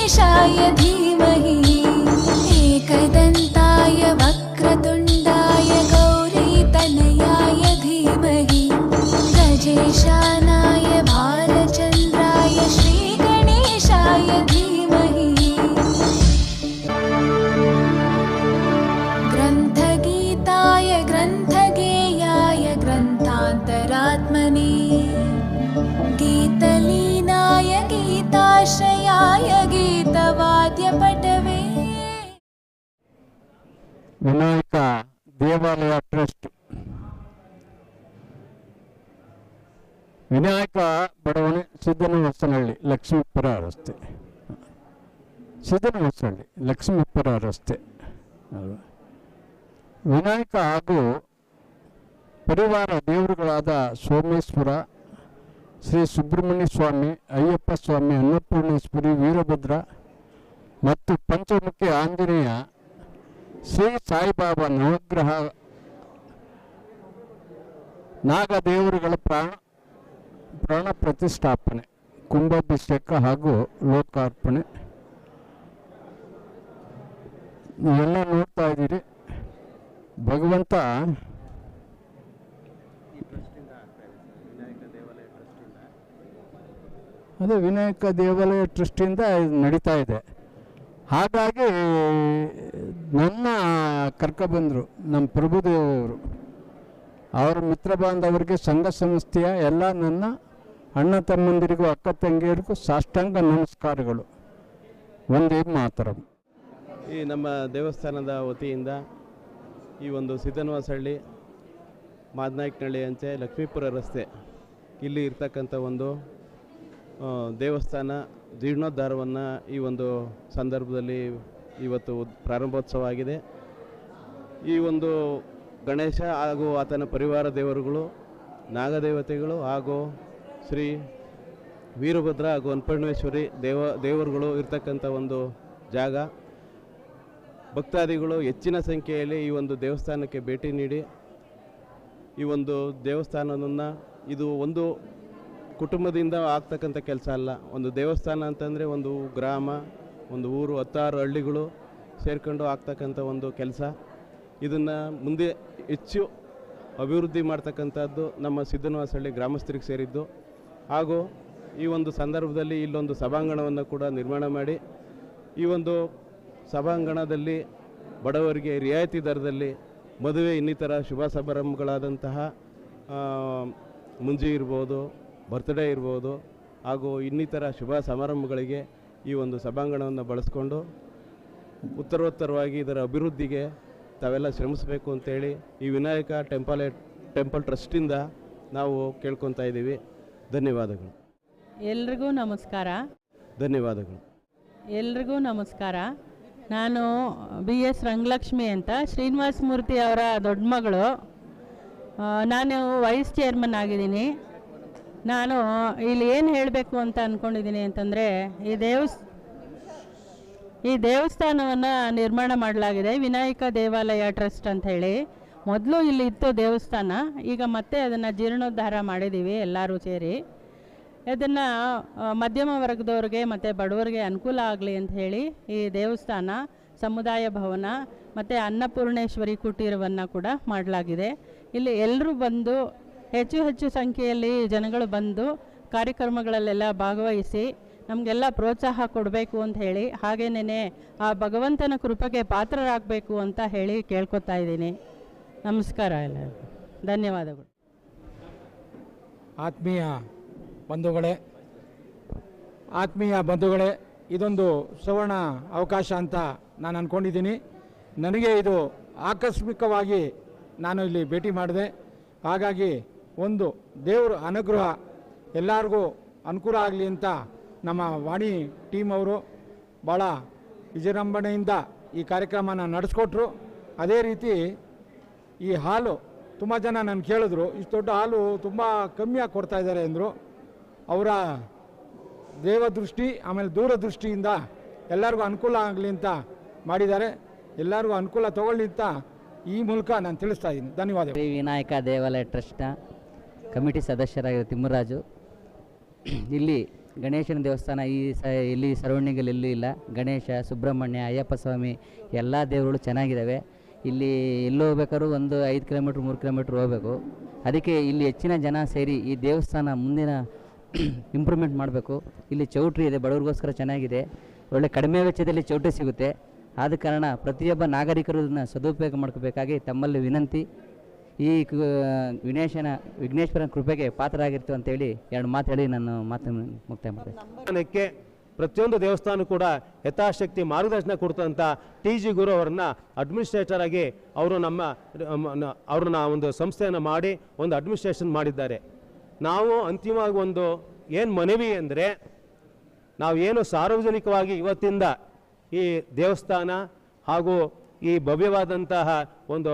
य धीमहि। एकदन्ताय वक्रतुण्ड ವಿನಾಯಕ ದೇವಾಲಯ ಟ್ರಸ್ಟ್. ವಿನಾಯಕ ಬಡವಣೆ ಸಿದ್ದನಹೊಸನಹಳ್ಳಿ ಲಕ್ಷ್ಮೀಪುರ ರಸ್ತೆ. ಸಿದ್ದನಹೊಸನಹಳ್ಳಿ ಲಕ್ಷ್ಮೀಪುರ ರಸ್ತೆ? ವಿನಾಯಕ ಹಾಗೂ ಪರಿವಾರ ದೇವರುಗಳಾದ ಸೋಮೇಶ್ವರ, ಶ್ರೀ ಸುಬ್ರಹ್ಮಣ್ಯ ಸ್ವಾಮಿ, ಅಯ್ಯಪ್ಪ ಸ್ವಾಮಿ, ಅನ್ನಪೂರ್ಣೇಶ್ವರಿ, ವೀರಭದ್ರ ಮತ್ತು ಪಂಚಮುಖಿ ಆಂಜನೇಯ ಶ್ರೀ ಸಾಯಿಬಾಬಾ ನವಗ್ರಹ ನಾಗದೇವರುಗಳ ಪ್ರಾಣ ಪ್ರಾಣ ಪ್ರತಿಷ್ಠಾಪನೆ, ಕುಂಭಾಭಿಷೇಕ ಹಾಗೂ ಲೋಕಾರ್ಪಣೆ. ನೀವೆಲ್ಲ ನೋಡ್ತಾ ಇದ್ದೀರಿ. ಭಗವಂತ ಅದೇ ವಿನಾಯಕ ದೇವಾಲಯ ಟ್ರಸ್ಟಿಂದ ಇದು ನಡೀತಾ ಇದೆ. ಹಾಗಾಗಿ ನನ್ನ ಕರ್ಕೊಬಂದರು, ನಮ್ಮ ಪ್ರಭುದೇವರು, ಅವರ ಮಿತ್ರ ಬಾಂಧವರಿಗೆ, ಸಂಘ ಸಂಸ್ಥೆಯ ಎಲ್ಲ ನನ್ನ ಅಣ್ಣ ತಮ್ಮಂದಿರಿಗೂ, ಅಕ್ಕ ತಂಗಿಯರಿಗೂ ಸಾಷ್ಟಾಂಗ ನಮಸ್ಕಾರಗಳು. ಒಂದೇ ಮಾತರ. ಈ ನಮ್ಮ ದೇವಸ್ಥಾನದ ವತಿಯಿಂದ ಈ ಒಂದು ಸಿದ್ದನವಾಸಹಳ್ಳಿ, ಮಾದನಾಯಕನಹಳ್ಳಿ ಅಂಚೆ, ಲಕ್ಷ್ಮೀಪುರ ರಸ್ತೆ, ಇಲ್ಲಿ ಇರ್ತಕ್ಕಂಥ ಒಂದು ದೇವಸ್ಥಾನ ಜೀರ್ಣೋದ್ಧಾರವನ್ನು ಈ ಒಂದು ಸಂದರ್ಭದಲ್ಲಿ ಇವತ್ತು ಪ್ರಾರಂಭೋತ್ಸವ ಆಗಿದೆ. ಈ ಒಂದು ಗಣೇಶ ಹಾಗೂ ಆತನ ಪರಿವಾರ ದೇವರುಗಳು, ನಾಗದೇವತೆಗಳು ಹಾಗೂ ಶ್ರೀ ವೀರಭದ್ರ ಹಾಗೂ ಅನ್ನಪೂರ್ಣೇಶ್ವರಿ ದೇವ, ದೇವರುಗಳು ಇರ್ತಕ್ಕಂಥ ಒಂದು ಜಾಗ. ಭಕ್ತಾದಿಗಳು ಹೆಚ್ಚಿನ ಸಂಖ್ಯೆಯಲ್ಲಿ ಈ ಒಂದು ದೇವಸ್ಥಾನಕ್ಕೆ ಭೇಟಿ ನೀಡಿ, ಈ ಒಂದು ದೇವಸ್ಥಾನವನ್ನು ಇದು ಒಂದು ಕುಟುಂಬದಿಂದ ಆಗ್ತಕ್ಕಂಥ ಕೆಲಸ ಅಲ್ಲ. ಒಂದು ದೇವಸ್ಥಾನ ಅಂತಂದರೆ ಒಂದು ಗ್ರಾಮ, ಒಂದು ಊರು, ಹತ್ತಾರು ಹಳ್ಳಿಗಳು ಸೇರ್ಕೊಂಡು ಆಗ್ತಕ್ಕಂಥ ಒಂದು ಕೆಲಸ. ಇದನ್ನು ಮುಂದೆ ಹೆಚ್ಚು ಅಭಿವೃದ್ಧಿ ಮಾಡ್ತಕ್ಕಂಥದ್ದು ನಮ್ಮ ಸಿದ್ದನವಾಸಹಳ್ಳಿ ಗ್ರಾಮಸ್ಥರಿಗೆ ಸೇರಿದ್ದು. ಹಾಗೂ ಈ ಒಂದು ಸಂದರ್ಭದಲ್ಲಿ ಇಲ್ಲೊಂದು ಸಭಾಂಗಣವನ್ನು ಕೂಡ ನಿರ್ಮಾಣ ಮಾಡಿ, ಈ ಒಂದು ಸಭಾಂಗಣದಲ್ಲಿ ಬಡವರಿಗೆ ರಿಯಾಯಿತಿ ದರದಲ್ಲಿ ಮದುವೆ ಇನ್ನಿತರ ಶುಭ ಸಮಾರಂಭಗಳಾದಂತಹ ಮುಂಜಿ ಇರ್ಬೋದು ಬರ್ತ್ಡೇ ಇರ್ಬೋದು ಹಾಗೂ ಇನ್ನಿತರ ಶುಭ ಸಮಾರಂಭಗಳಿಗೆ ಈ ಒಂದು ಸಭಾಂಗಣವನ್ನು ಬಳಸ್ಕೊಂಡು ಉತ್ತರೋತ್ತರವಾಗಿ ಇದರ ಅಭಿವೃದ್ಧಿಗೆ ತಾವೆಲ್ಲ ಶ್ರಮಿಸಬೇಕು ಅಂತೇಳಿ ಈ ವಿನಾಯಕ ಟೆಂಪಲ್ ಟೆಂಪಲ್ ಟ್ರಸ್ಟಿಂದ ನಾವು ಕೇಳ್ಕೊತಾ ಇದ್ದೀವಿ. ಧನ್ಯವಾದಗಳು. ಎಲ್ರಿಗೂ ನಮಸ್ಕಾರ. ಧನ್ಯವಾದಗಳು. ಎಲ್ರಿಗೂ ನಮಸ್ಕಾರ. ನಾನು ಬಿ ಎಸ್ ರಂಗಲಕ್ಷ್ಮಿ ಅಂತ ಶ್ರೀನಿವಾಸ ಮೂರ್ತಿ ಅವರ ದೊಡ್ಡ ಮಗಳು. ನಾನು ವೈಸ್ ಚೇರ್ಮನ್ ಆಗಿದ್ದೀನಿ. ನಾನು ಇಲ್ಲಿ ಏನು ಹೇಳಬೇಕು ಅಂತ ಅಂದ್ಕೊಂಡಿದ್ದೀನಿ ಅಂತಂದರೆ, ಈ ದೇವಸ್, ಈ ದೇವಸ್ಥಾನವನ್ನು ನಿರ್ಮಾಣ ಮಾಡಲಾಗಿದೆ ವಿನಾಯಕ ದೇವಾಲಯ ಟ್ರಸ್ಟ್ ಅಂತ ಹೇಳಿ. ಮೊದಲು ಇಲ್ಲಿ ಇತ್ತು ದೇವಸ್ಥಾನ, ಈಗ ಮತ್ತೆ ಅದನ್ನು ಜೀರ್ಣೋದ್ಧಾರ ಮಾಡಿದ್ದೀವಿ ಎಲ್ಲರೂ ಸೇರಿ. ಇದನ್ನು ಮಧ್ಯಮ ವರ್ಗದವ್ರಿಗೆ ಮತ್ತು ಬಡವರಿಗೆ ಅನುಕೂಲ ಆಗಲಿ ಅಂತ ಹೇಳಿ ಈ ದೇವಸ್ಥಾನ, ಸಮುದಾಯ ಭವನ ಮತ್ತು ಅನ್ನಪೂರ್ಣೇಶ್ವರಿ ಕುಟೀರವನ್ನು ಕೂಡ ಮಾಡಲಾಗಿದೆ. ಇಲ್ಲಿ ಎಲ್ಲರೂ ಬಂದು ಹೆಚ್ಚು ಹೆಚ್ಚು ಸಂಖ್ಯೆಯಲ್ಲಿ ಜನಗಳು ಬಂದು ಕಾರ್ಯಕ್ರಮಗಳಲ್ಲೆಲ್ಲ ಭಾಗವಹಿಸಿ ನಮಗೆಲ್ಲ ಪ್ರೋತ್ಸಾಹ ಕೊಡಬೇಕು ಅಂತ ಹೇಳಿ ಹಾಗೇನೇ ಆ ಭಗವಂತನ ಕೃಪೆಗೆ ಪಾತ್ರರಾಗಬೇಕು ಅಂತ ಹೇಳಿ ಕೇಳ್ಕೊತಾ ಇದ್ದೀನಿ. ನಮಸ್ಕಾರ ಎಲ್ಲರಿಗೂ. ಧನ್ಯವಾದಗಳು. ಆತ್ಮೀಯ ಬಂಧುಗಳೇ ಆತ್ಮೀಯ ಬಂಧುಗಳೇ, ಇದೊಂದು ಸುವರ್ಣ ಅವಕಾಶ ಅಂತ ನಾನು ಅಂದ್ಕೊಂಡಿದ್ದೀನಿ ನನಗೆ ಇದು ಆಕಸ್ಮಿಕವಾಗಿ ನಾನು ಇಲ್ಲಿ ಭೇಟಿ ಮಾಡಿದೆ. ಹಾಗಾಗಿ ಒಂದು ದೇವರ ಅನುಗ್ರಹ ಎಲ್ಲರಿಗೂ ಅನುಕೂಲ ಆಗಲಿ ಅಂತ ನಮ್ಮ ವಾಣಿ ಟೀಮ್ ಅವರು ಭಾಳ ವಿಜೃಂಭಣೆಯಿಂದ ಈ ಕಾರ್ಯಕ್ರಮನ ನಡೆಸ್ಕೊಟ್ರು. ಅದೇ ರೀತಿ ಈ ಹಾಲು ತುಂಬ ಜನ ನಾನು ಕೇಳಿದ್ರು, ಇಷ್ಟು ದೊಡ್ಡ ಹಾಲು ತುಂಬ ಕಮ್ಮಿಯಾಗಿ ಕೊಡ್ತಾ ಇದ್ದಾರೆ ಅಂದರು. ಅವರ ದೇವದೃಷ್ಟಿ, ಆಮೇಲೆ ದೂರದೃಷ್ಟಿಯಿಂದ ಎಲ್ಲರಿಗೂ ಅನುಕೂಲ ಆಗಲಿ ಅಂತ ಮಾಡಿದ್ದಾರೆ. ಎಲ್ಲರಿಗೂ ಅನುಕೂಲ ತಗೊಳ್ಳಿ ಅಂತ ಈ ಮೂಲಕ ನಾನು ತಿಳಿಸ್ತಾ ಇದ್ದೀನಿ. ಧನ್ಯವಾದ ವಿನಾಯಕ ದೇವಾಲಯ ಟ್ರಸ್ಟ್ನ ಕಮಿಟಿ ಸದಸ್ಯರಾಗಿರೋ ತಿಮ್ಮರಾಜು. ಇಲ್ಲಿ ಗಣೇಶನ ದೇವಸ್ಥಾನ ಈ ಸ, ಇಲ್ಲಿ ಸರೌಂಡಿಂಗಲ್ಲಿ ಎಲ್ಲೂ ಇಲ್ಲ. ಗಣೇಶ, ಸುಬ್ರಹ್ಮಣ್ಯ, ಅಯ್ಯಪ್ಪ ಸ್ವಾಮಿ ಎಲ್ಲ ದೇವರುಗಳು ಚೆನ್ನಾಗಿದ್ದಾವೆ. ಇಲ್ಲಿ ಎಲ್ಲಿ ಹೋಗ್ಬೇಕಾದ್ರೂ ಒಂದು ಐದು ಕಿಲೋಮೀಟ್ರ್, ಮೂರು ಕಿಲೋಮೀಟ್ರ್ ಹೋಗಬೇಕು. ಅದಕ್ಕೆ ಇಲ್ಲಿ ಹೆಚ್ಚಿನ ಜನ ಸೇರಿ ಈ ದೇವಸ್ಥಾನ ಮುಂದಿನ ಇಂಪ್ರೂವ್ಮೆಂಟ್ ಮಾಡಬೇಕು. ಇಲ್ಲಿ ಚೌಟ್ರಿ ಇದೆ, ಬಡವರಿಗೋಸ್ಕರ ಚೆನ್ನಾಗಿದೆ. ಒಳ್ಳೆ ಕಡಿಮೆ ವೆಚ್ಚದಲ್ಲಿ ಚೌಟ್ರಿ ಸಿಗುತ್ತೆ. ಆದ ಕಾರಣ ಪ್ರತಿಯೊಬ್ಬ ನಾಗರಿಕರು ಇದನ್ನು ಸದುಪಯೋಗ ಮಾಡ್ಕೋಬೇಕಾಗಿ ತಮ್ಮಲ್ಲಿ ವಿನಂತಿ. ಈ ವಿನೇಶನ ವಿಘ್ನೇಶ್ವರನ ಕೃಪೆಗೆ ಪಾತ್ರರಾಗಿರ್ತೀವಿ ಅಂತೇಳಿ ಎರಡು ಮಾತು ಹೇಳಿ ನಾನು ಮಾತನ್ನು ಮುಕ್ತಾಯ ಮಾಡ್ತೇನೆ. ಪ್ರತಿಯೊಂದು ದೇವಸ್ಥಾನ ಕೂಡ ಯಥಾಶಕ್ತಿ ಮಾರ್ಗದರ್ಶನ ಕೊಡ್ತಂಥ ಟಿ ಜಿ ಗುರು ಅವರನ್ನ ಅಡ್ಮಿನಿಸ್ಟ್ರೇಟರ್ ಆಗಿ ಅವರು ನಮ್ಮ ಅವ್ರನ್ನ ಒಂದು ಸಂಸ್ಥೆಯನ್ನು ಮಾಡಿ ಒಂದು ಅಡ್ಮಿನಿಸ್ಟ್ರೇಷನ್ ಮಾಡಿದ್ದಾರೆ. ನಾವು ಅಂತಿಮವಾಗಿ ಒಂದು ಏನು ಮನವಿ ಅಂದರೆ ನಾವು ಏನು ಸಾರ್ವಜನಿಕವಾಗಿ ಇವತ್ತಿಂದ ಈ ದೇವಸ್ಥಾನ ಹಾಗೂ ಈ ಭವ್ಯವಾದಂತಹ ಒಂದು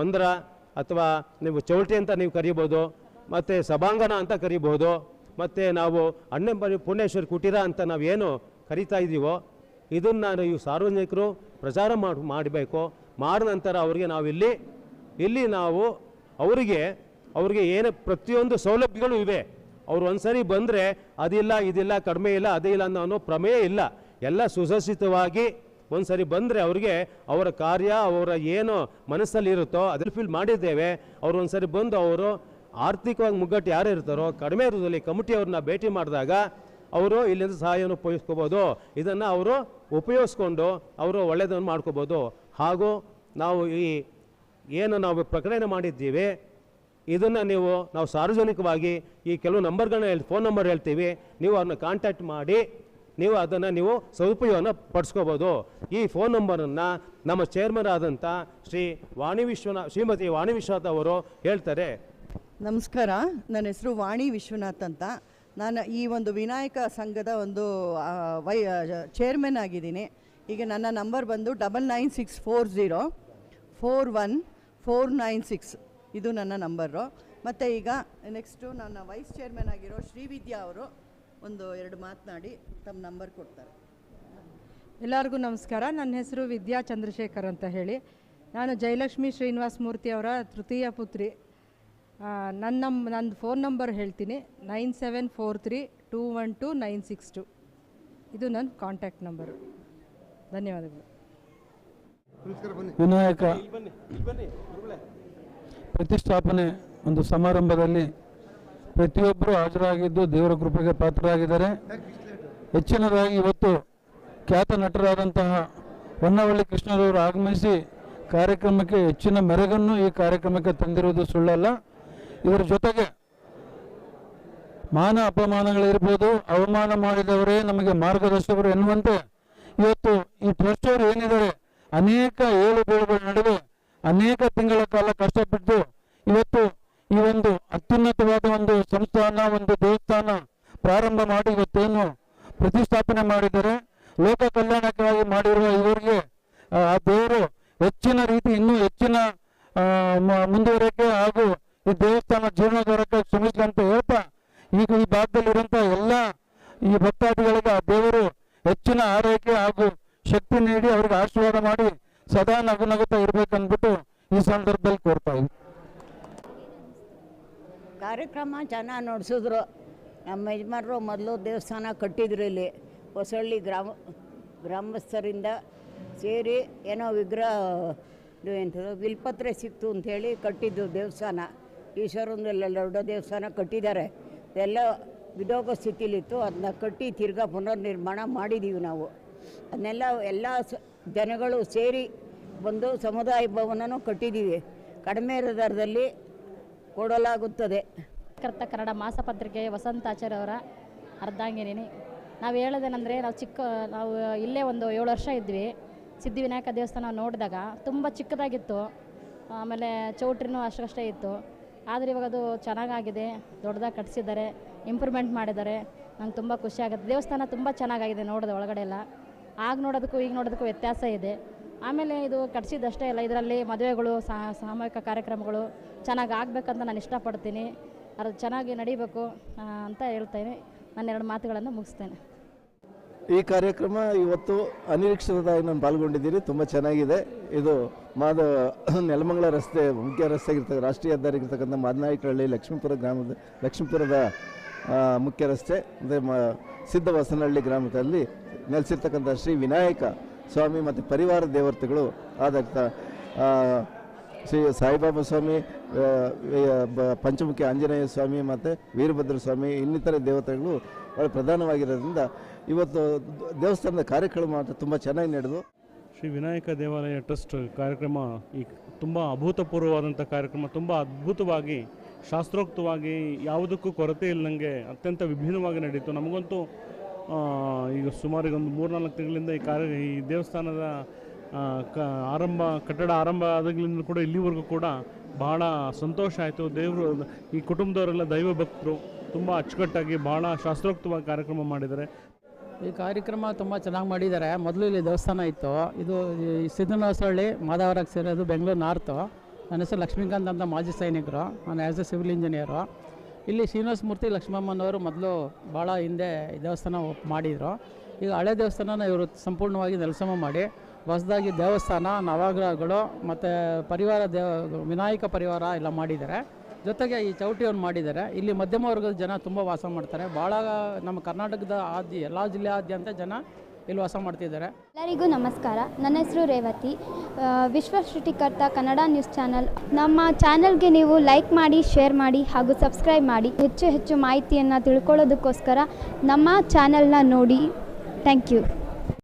ಮಂದಿರ ಅಥವಾ ನೀವು ಚೌಲ್ಟಿ ಅಂತ ನೀವು ಕರಿಬೋದು, ಮತ್ತು ಸಭಾಂಗಣ ಅಂತ ಕರಿಬೋದು, ಮತ್ತು ನಾವು ಅಣ್ಣೆಂಬರಿ ಪುಣೇಶ್ವರಿ ಕುಟೀರ ಅಂತ ನಾವು ಏನು ಕರಿತಾ ಇದ್ದೀವೋ ಇದನ್ನು ನೀವು ಸಾರ್ವಜನಿಕರು ಪ್ರಚಾರ ಮಾಡಿ, ಮಾಡಬೇಕು. ಮಾಡಿದ ನಂತರ ಅವರಿಗೆ ನಾವಿಲ್ಲಿ ಇಲ್ಲಿ ನಾವು ಅವರಿಗೆ, ಅವ್ರಿಗೆ ಏನು ಪ್ರತಿಯೊಂದು ಸೌಲಭ್ಯಗಳು ಇವೆ, ಅವ್ರು ಒಂದ್ಸರಿ ಬಂದರೆ ಅದಿಲ್ಲ, ಇದಿಲ್ಲ, ಕಡಿಮೆ ಇಲ್ಲ, ಅದೇ ಇಲ್ಲ ಅನ್ನೋ ಪ್ರಮೇಯ ಇಲ್ಲ. ಎಲ್ಲ ಸುಸಜ್ಜಿತವಾಗಿ ಒಂದ್ಸರಿ ಬಂದರೆ ಅವರಿಗೆ ಅವರ ಕಾರ್ಯ, ಅವರ ಏನು ಮನಸ್ಸಲ್ಲಿ ಇರುತ್ತೋ ಅದ್ರ ಫೀಲ್ ಮಾಡಿದ್ದೇವೆ. ಅವ್ರು ಒಂದ್ಸರಿ ಬಂದು ಅವರು ಆರ್ಥಿಕವಾಗಿ ಮುಗ್ಗಟ್ಟು ಯಾರು ಇರ್ತಾರೋ, ಕಡಿಮೆ ಇರೋದ್ರಲ್ಲಿ ಕಮಿಟಿಯವ್ರನ್ನ ಭೇಟಿ ಮಾಡಿದಾಗ ಅವರು ಇಲ್ಲಿಂದ ಸಹಾಯವನ್ನು ಉಪಯೋಗಿಸ್ಕೋಬೋದು. ಇದನ್ನು ಅವರು ಉಪಯೋಗಿಸ್ಕೊಂಡು ಅವರು ಒಳ್ಳೆಯದನ್ನು ಮಾಡ್ಕೋಬೋದು. ಹಾಗೂ ನಾವು ಈ ಏನು ನಾವು ಪ್ರಕಟಣೆ ಮಾಡಿದ್ದೀವಿ, ಇದನ್ನು ನೀವು ನಾವು ಸಾರ್ವಜನಿಕವಾಗಿ ಈ ಕೆಲವು ನಂಬರ್ಗಳನ್ನ ಹೇಳಿ ಫೋನ್ ನಂಬರ್ ಹೇಳ್ತೀವಿ, ನೀವು ಅವ್ರನ್ನ ಕಾಂಟ್ಯಾಕ್ಟ್ ಮಾಡಿ ನೀವು ಅದನ್ನು ನೀವು ಸದುಪಯೋಗನ ಪಡಿಸ್ಕೋಬೋದು. ಈ ಫೋನ್ ನಂಬರನ್ನು ನಮ್ಮ ಚೇರ್ಮನ್ ಆದಂಥ ಶ್ರೀ ವಾಣಿ ವಿಶ್ವನಾಥ್ ಶ್ರೀಮತಿ ವಾಣಿ ವಿಶ್ವನಾಥ್ ಅವರು ಹೇಳ್ತಾರೆ. ನಮಸ್ಕಾರ, ನನ್ನ ಹೆಸರು ವಾಣಿ ವಿಶ್ವನಾಥ್ ಅಂತ. ನಾನು ಈ ಒಂದು ವಿನಾಯಕ ಸಂಘದ ಒಂದು ವೈ ಚೇರ್ಮನ್ ಆಗಿದ್ದೀನಿ. ಈಗ ನನ್ನ ನಂಬರ್ ಬಂದು double nine six four zero four one four nine six ಇದು ನನ್ನ ನಂಬರು ಮತ್ತು ಈಗ ನೆಕ್ಸ್ಟು ನನ್ನ ವೈಸ್ ಚೇರ್ಮನ್ ಆಗಿರೋ ಶ್ರೀವಿದ್ಯಾ ಅವರು ಒಂದು ಎರಡು ಮಾತನಾಡಿ ತಮ್ಮ ನಂಬರ್ ಕೊಡ್ತಾರೆ. ಎಲ್ಲರಿಗೂ ನಮಸ್ಕಾರ. ನನ್ನ ಹೆಸರು ವಿದ್ಯಾ ಚಂದ್ರಶೇಖರ್ ಅಂತ ಹೇಳಿ. ನಾನು ಜಯಲಕ್ಷ್ಮಿ ಶ್ರೀನಿವಾಸ ಮೂರ್ತಿ ಅವರ ತೃತೀಯ ಪುತ್ರಿ. ನನ್ನ ನಮ್ಮ ನನ್ನ ಫೋನ್ ನಂಬರ್ ಹೇಳ್ತೀನಿ. Nine seven four three two one two nine six two. ಇದು ನನ್ನ ಕಾಂಟ್ಯಾಕ್ಟ್ ನಂಬರು. ಧನ್ಯವಾದಗಳು. ವಿನಾಯಕ ಪ್ರತಿಷ್ಠಾಪನೆ ಒಂದು ಸಮಾರಂಭದಲ್ಲಿ ಪ್ರತಿಯೊಬ್ಬರು ಹಾಜರಾಗಿದ್ದು ದೇವರ ಕೃಪೆಗೆ ಪಾತ್ರರಾಗಿದ್ದಾರೆ. ಹೆಚ್ಚಿನದಾಗಿ ಇವತ್ತು ಖ್ಯಾತ ನಟರಾದಂತಹ ಹೊನ್ನವಳ್ಳಿ ಕೃಷ್ಣರವರು ಆಗಮಿಸಿ ಕಾರ್ಯಕ್ರಮಕ್ಕೆ ಹೆಚ್ಚಿನ ಮೆರಗನ್ನು ಈ ಕಾರ್ಯಕ್ರಮಕ್ಕೆ ತಂದಿರುವುದು ಸುಳ್ಳಲ್ಲ. ಇದರ ಜೊತೆಗೆ ಮಾನ ಅಪಮಾನಗಳಿರ್ಬೋದು, ಅವಮಾನ ಮಾಡಿದವರೇ ನಮಗೆ ಮಾರ್ಗದರ್ಶಕರು ಎನ್ನುವಂತೆ ಇವತ್ತು ಈ ಟ್ರಸ್ಟ್ ಅವರು ಏನಿದ್ದಾರೆ, ಅನೇಕ ಏಳು ಬೀಳುಗಳ ನಡುವೆ ಅನೇಕ ತಿಂಗಳ ಕಾಲ ಕಷ್ಟಪಟ್ಟು ಇವತ್ತು ಈ ಒಂದು ಅತ್ಯುನ್ನತವಾದ ಒಂದು ಸಂಸ್ಥಾನ, ಒಂದು ದೇವಸ್ಥಾನ ಪ್ರಾರಂಭ ಮಾಡಿ ಇವತ್ತೇನು ಪ್ರತಿಷ್ಠಾಪನೆ ಮಾಡಿದರೆ ಲೋಕ ಕಲ್ಯಾಣಕ್ಕಾಗಿ ಮಾಡಿರುವ ಇವರಿಗೆ, ಆ ದೇವರು ಹೆಚ್ಚಿನ ರೀತಿ ಇನ್ನೂ ಹೆಚ್ಚಿನ ಮುಂದುವರಿಕೆ ಹಾಗೂ ಈ ದೇವಸ್ಥಾನ ಜೀರ್ಣೋದ್ಧಾರಕ್ಕೆ ಶ್ರಮಿಸಲಿ ಹೇಳ್ತಾ, ಈಗ ಈ ಭಾಗದಲ್ಲಿರುವಂತಹ ಎಲ್ಲ ಈ ಭಕ್ತಾದಿಗಳಿಗೆ ಆ ದೇವರು ಹೆಚ್ಚಿನ ಆರೈಕೆ ಹಾಗೂ ಶಕ್ತಿ ನೀಡಿ ಅವರಿಗೆ ಆಶೀರ್ವಾದ ಮಾಡಿ ಸದಾ ನಗು ನಗುತ್ತಾ ಇರ್ಬೇಕಂದ್ಬಿಟ್ಟು ಈ ಸಂದರ್ಭದಲ್ಲಿ ಕೋರ್ತಾ ಇದ್ದೀನಿ ಕಾರ್ಯಕ್ರಮ ಚೆನ್ನಾಗಿ ನಡೆಸಿದ್ರು. ನಮ್ಮ ಯಜಮಾನರು ಮೊದಲು ದೇವಸ್ಥಾನ ಕಟ್ಟಿದ್ರು ಇಲ್ಲಿ. ಹೊಸಳ್ಳಿ ಗ್ರಾಮ, ಗ್ರಾಮಸ್ಥರಿಂದ ಸೇರಿ ಏನೋ ವಿಗ್ರಹ, ಇದು ಎಂಥದ್ದು ವಿಲ್ಪತ್ರೆ ಸಿಕ್ತು ಅಂಥೇಳಿ ಕಟ್ಟಿದ್ದು ದೇವಸ್ಥಾನ. ಈಶ್ವರಂದೆಲ್ಲ ದೊಡ್ಡ ದೇವಸ್ಥಾನ ಕಟ್ಟಿದ್ದಾರೆ. ಎಲ್ಲ ವಿದೋಗ ಸ್ಥಿತಿಲಿತ್ತು. ಅದನ್ನ ಕಟ್ಟಿ ತಿರ್ಗಾ ಪುನರ್ನಿರ್ಮಾಣ ಮಾಡಿದ್ದೀವಿ ನಾವು. ಅದನ್ನೆಲ್ಲ ಎಲ್ಲ ಜನಗಳು ಸೇರಿ ಬಂದು ಸಮುದಾಯ ಭವನನೂ ಕಟ್ಟಿದ್ದೀವಿ ಕಡಿಮೆ ದರದಲ್ಲಿ ಕೊಡಲಾಗುತ್ತದೆ. ಕರ್ತ ಕನ್ನಡ ಮಾಸಪತ್ರಿಕೆ ವಸಂತಾಚಾರ್ಯ ಅವರ ಅರ್ಧಾಂಗಿನಿ ನಾವು ಹೇಳೋದೇನೆಂದರೆ, ನಾವು ಚಿಕ್ಕ, ನಾವು ಇಲ್ಲೇ ಒಂದು ಏಳು ವರ್ಷ ಇದ್ವಿ. ಸಿದ್ಧಿವಿನಾಯಕ ದೇವಸ್ಥಾನ ನೋಡಿದಾಗ ತುಂಬ ಚಿಕ್ಕದಾಗಿತ್ತು. ಆಮೇಲೆ ಚೌಟ್ರಿನೂ ಅಷ್ಟಕ್ಕಷ್ಟೇ ಇತ್ತು. ಆದರೆ ಇವಾಗ ಅದು ಚೆನ್ನಾಗಾಗಿದೆ, ದೊಡ್ಡದಾಗಿ ಕಟ್ಸಿದ್ದಾರೆ, ಇಂಪ್ರೂವ್ಮೆಂಟ್ ಮಾಡಿದ್ದಾರೆ. ನಂಗೆ ತುಂಬ ಖುಷಿ ಆಗುತ್ತೆ. ದೇವಸ್ಥಾನ ತುಂಬ ಚೆನ್ನಾಗಾಗಿದೆ ನೋಡಿದೆ ಒಳಗಡೆ ಎಲ್ಲ. ಆಗ ನೋಡೋದಕ್ಕೂ, ಈಗ ನೋಡೋದಕ್ಕೂ ವ್ಯತ್ಯಾಸ ಇದೆ. ಆಮೇಲೆ ಇದು ಕಟ್ಸಿದ್ದಷ್ಟೇ ಅಲ್ಲ, ಇದರಲ್ಲಿ ಮದುವೆಗಳು ಸಾಮೂಹಿಕ ಕಾರ್ಯಕ್ರಮಗಳು ಚೆನ್ನಾಗಿ ಆಗಬೇಕಂತ ನಾನು ಇಷ್ಟಪಡ್ತೀನಿ. ಅದು ಚೆನ್ನಾಗಿ ನಡಿಬೇಕು ಅಂತ ಹೇಳ್ತೇನೆ. ನಾನು ಎರಡು ಮಾತುಗಳನ್ನು ಮುಗಿಸ್ತೇನೆ. ಈ ಕಾರ್ಯಕ್ರಮ ಇವತ್ತು ಅನಿರೀಕ್ಷಿತವಾಗಿ ನಾನು ಪಾಲ್ಗೊಂಡಿದ್ದೀನಿ ತುಂಬ ಚೆನ್ನಾಗಿದೆ. ಇದು ಮಾದ, ನೆಲಮಂಗಲ ರಸ್ತೆ ಮುಖ್ಯ ರಸ್ತೆಗಿರ್ತಕ್ಕ ರಾಷ್ಟ್ರೀಯ ಹೆದ್ದಾರಿಗಿರ್ತಕ್ಕಂಥ ಮಾದನಾಯಕಹಳ್ಳಿ ಲಕ್ಷ್ಮೀಪುರ ಗ್ರಾಮದ, ಲಕ್ಷ್ಮೀಪುರದ ಮುಖ್ಯ ರಸ್ತೆ ಮ, ಸಿದ್ಧವಸನಹಳ್ಳಿ ಗ್ರಾಮದಲ್ಲಿ ನೆಲೆಸಿರ್ತಕ್ಕಂಥ ಶ್ರೀ ವಿನಾಯಕ ಸ್ವಾಮಿ ಮತ್ತು ಪರಿವಾರ ದೇವತೆಗಳು ಆದಂಥ ಶ್ರೀ ಸಾಯಿಬಾಬಾ ಸ್ವಾಮಿ ಪಂಚಮುಖಿ ಆಂಜನೇಯ ಸ್ವಾಮಿ ಮತ್ತು ವೀರಭದ್ರ ಸ್ವಾಮಿ, ಇನ್ನಿತರ ದೇವತೆಗಳು ಭಾಳ ಪ್ರಧಾನವಾಗಿರೋದ್ರಿಂದ ಇವತ್ತು ದೇವಸ್ಥಾನದ ಕಾರ್ಯಕ್ರಮ ತುಂಬ ಚೆನ್ನಾಗಿ ನಡೆದು. ಶ್ರೀ ವಿನಾಯಕ ದೇವಾಲಯ ಟ್ರಸ್ಟ್ ಕಾರ್ಯಕ್ರಮ ಈ ತುಂಬ ಅಭೂತಪೂರ್ವವಾದಂಥ ಕಾರ್ಯಕ್ರಮ, ತುಂಬ ಅದ್ಭುತವಾಗಿ, ಶಾಸ್ತ್ರೋಕ್ತವಾಗಿ ಯಾವುದಕ್ಕೂ ಕೊರತೆ ಇಲ್ಲದಂಗೆ ಅತ್ಯಂತ ವಿಭಿನ್ನವಾಗಿ ನಡೀತು. ನಮಗಂತೂ ಈಗ ಸುಮಾರಿಗೆ ಒಂದು ಒಂದು ಮೂರ್ನಾಲ್ಕು ತಿಂಗಳಿಂದ ಈ ಕಾರ್ಯ ಈ ದೇವಸ್ಥಾನದ ಕ, ಆರಂಭ, ಕಟ್ಟಡ ಆರಂಭ ಆದಾಗಲಿಂದ ಕೂಡ ಇಲ್ಲಿವರೆಗೂ ಕೂಡ ಬಹಳ ಸಂತೋಷ ಆಯಿತು. ದೇವರು, ಈ ಕುಟುಂಬದವರೆಲ್ಲ ದೈವ ಭಕ್ತರು ತುಂಬ ಅಚ್ಚುಕಟ್ಟಾಗಿ ಬಹಳ ಶಾಸ್ತ್ರೋಕ್ತವಾಗಿ ಕಾರ್ಯಕ್ರಮ ಮಾಡಿದ್ದಾರೆ. ಈ ಕಾರ್ಯಕ್ರಮ ತುಂಬ ಚೆನ್ನಾಗಿ ಮಾಡಿದ್ದಾರೆ. ಮೊದಲು ಇಲ್ಲಿ ದೇವಸ್ಥಾನ ಇತ್ತು. ಇದು ಈ ಸಿದ್ದನಹೊಸಳ್ಳಿ ಮಾಧವರಾಗ ಸೇರೋದು ಬೆಂಗಳೂರು ನಾರ್ತು. ನನ್ನ ಹೆಸರು ಲಕ್ಷ್ಮೀಕಾಂತ್ ಅಂತ ಮಾಜಿ ಸೈನಿಕರು. ನಾನು ಆ್ಯಸ್ ಎ ಸಿವಿಲ್ ಇಂಜಿನಿಯರು. ಇಲ್ಲಿ ಶ್ರೀನಿವಾಸ ಮೂರ್ತಿ ಲಕ್ಷ್ಮಮ್ಮನವರು ಮೊದಲು ಭಾಳ ಹಿಂದೆ ದೇವಸ್ಥಾನ ಮಾಡಿದರು. ಈಗ ಹಳೆ ದೇವಸ್ಥಾನನ ಇವರು ಸಂಪೂರ್ಣವಾಗಿ ನೆಲಸಮ ಮಾಡಿ, ಹೊಸದಾಗಿ ದೇವಸ್ಥಾನ, ನವಗ್ರಹಗಳು ಮತ್ತು ಪರಿವಾರ ದೇವ, ವಿನಾಯಕ ಪರಿವಾರ ಎಲ್ಲ ಮಾಡಿದ್ದಾರೆ. ಜೊತೆಗೆ ಈ ಚೌಟಿಯನ್ನು ಮಾಡಿದ್ದಾರೆ. ಇಲ್ಲಿ ಮಧ್ಯಮ ವರ್ಗದ ಜನ ತುಂಬ ವಾಸ ಮಾಡ್ತಾರೆ. ಭಾಳ ನಮ್ಮ ಕರ್ನಾಟಕದ ಆದ್ಯ ಎಲ್ಲ ಜಿಲ್ಲೆಯಾದ್ಯಂತ ಜನ ಇಲ್ಲಿ ವಾಸ ಮಾಡ್ತಿದ್ದಾರೆ. ಎಲ್ಲರಿಗೂ ನಮಸ್ಕಾರ. ನನ್ನ ಹೆಸರು ರೇವತಿ. ವಿಶ್ವ ಸೃಷ್ಟಿಕರ್ತ ಕನ್ನಡ ನ್ಯೂಸ್ ಚಾನಲ್. ನಮ್ಮ ಚಾನಲ್ಗೆ ನೀವು ಲೈಕ್ ಮಾಡಿ, ಶೇರ್ ಮಾಡಿ ಹಾಗೂ ಸಬ್ಸ್ಕ್ರೈಬ್ ಮಾಡಿ. ಹೆಚ್ಚು ಹೆಚ್ಚು ಮಾಹಿತಿಯನ್ನು ತಿಳ್ಕೊಳ್ಳೋದಕ್ಕೋಸ್ಕರ ನಮ್ಮ ಚಾನಲ್ನ ನೋಡಿ. Thank you.